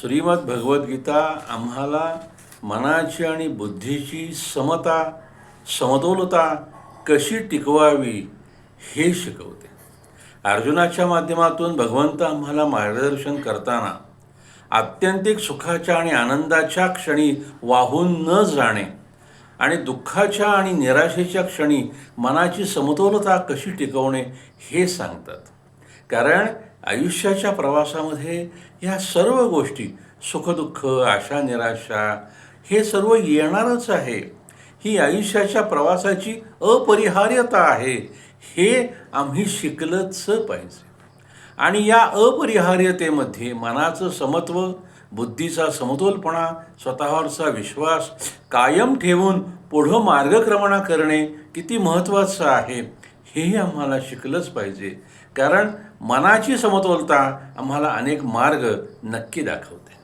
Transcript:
श्रीमद भगवद्गीता आम्हाला मनाची आणि बुद्धीची समता समतोलता कशी टिकवावी हे शिकवते. अर्जुनाच्या माध्यमातून भगवंत आम्हाला मार्गदर्शन करताना आत्यंतिक सुखाच्या आणि आनंदाच्या क्षणी वाहून न जाणे आणि दुःखाच्या आणि निराशेच्या क्षणी मनाची समतोलता कशी टिकवणे हे सांगतात. कारण आयुष्याच्या प्रवासामध्ये ह्या सर्व गोष्टी सुखदुःख आशा निराशा हे सर्व येणारच आहे. ही आयुष्याच्या प्रवासाची अपरिहार्यता आहे. हे आम्ही शिकलंच पाहिजे. आणि या अपरिहार्यतेमध्ये मनाचं समत्व बुद्धीचा समतोलपणा स्वतःवरचा विश्वास कायम ठेवून पुढं मार्गक्रमणा करणे किती महत्त्वाचं आहे. हेही आम्हाला शिकलंच पाहिजे. कारण मनाची समतोलता आम्हाला अनेक मार्ग नक्की दाखवते.